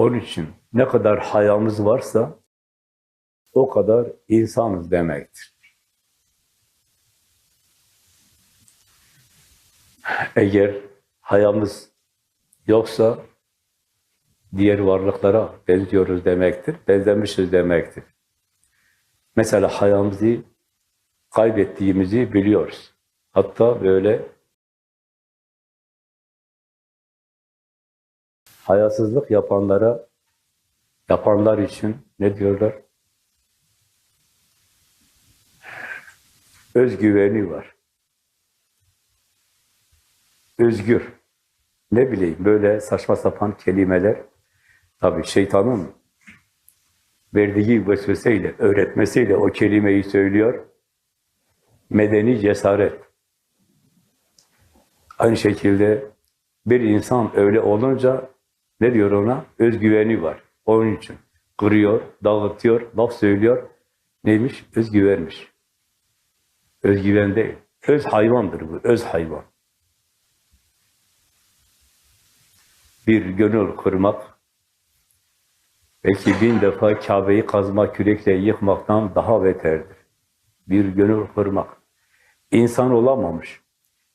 Onun için ne kadar hayamız varsa o kadar insanız demektir. Eğer hayamız yoksa diğer varlıklara benziyoruz demektir, benzemişiz demektir. Mesela hayamızı kaybettiğimizi biliyoruz. Hatta böyle hayasızlık yapanlara, yapanlar için ne diyorlar? Özgüveni var. Özgür. Ne bileyim böyle saçma sapan kelimeler. Tabii şeytanın verdiği vesveseyle, öğretmesiyle o kelimeyi söylüyor. Medeni cesaret. Aynı şekilde bir insan öyle olunca ne diyor ona? Özgüveni var. Onun için kırıyor, dağıtıyor, laf söylüyor. Neymiş? Özgüvenmiş. Özgüven değil. Öz hayvandır bu, öz hayvan. Bir gönül kırmak, belki bin defa Kabe'yi kazma kürekle yıkmaktan daha beterdir. Bir gönül kırmak. İnsan olamamış.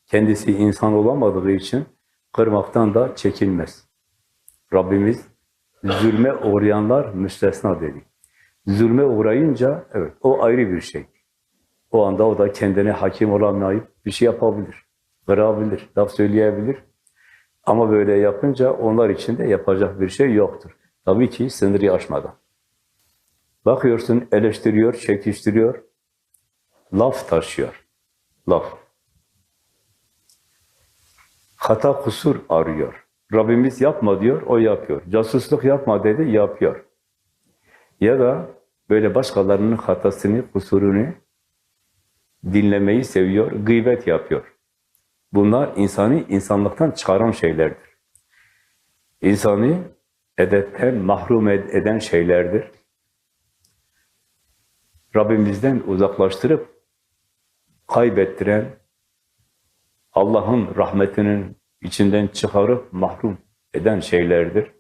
Kendisi insan olamadığı için kırmaktan da çekinmez. Rabbimiz zulme uğrayanlar müstesna dedi. Zulme uğrayınca evet o ayrı bir şey. O anda o da kendine hakim olamayıp bir şey yapabilir. Kırabilir, laf söyleyebilir. Ama böyle yapınca onlar için de yapacak bir şey yoktur. Tabii ki sınırı aşmadan. Bakıyorsun eleştiriyor, çekiştiriyor, laf taşıyor. Laf. Hata kusur arıyor. Rabbimiz yapma diyor, o yapıyor. Casusluk yapma dedi, yapıyor. Ya da böyle başkalarının hatasını, kusurunu dinlemeyi seviyor, gıybet yapıyor. Bunlar insanı insanlıktan çıkaran şeylerdir. İnsanı edepten mahrum eden şeylerdir. Rabbimizden uzaklaştırıp kaybettiren, Allah'ın rahmetinin içinden çıkarıp mahrum eden şeylerdir.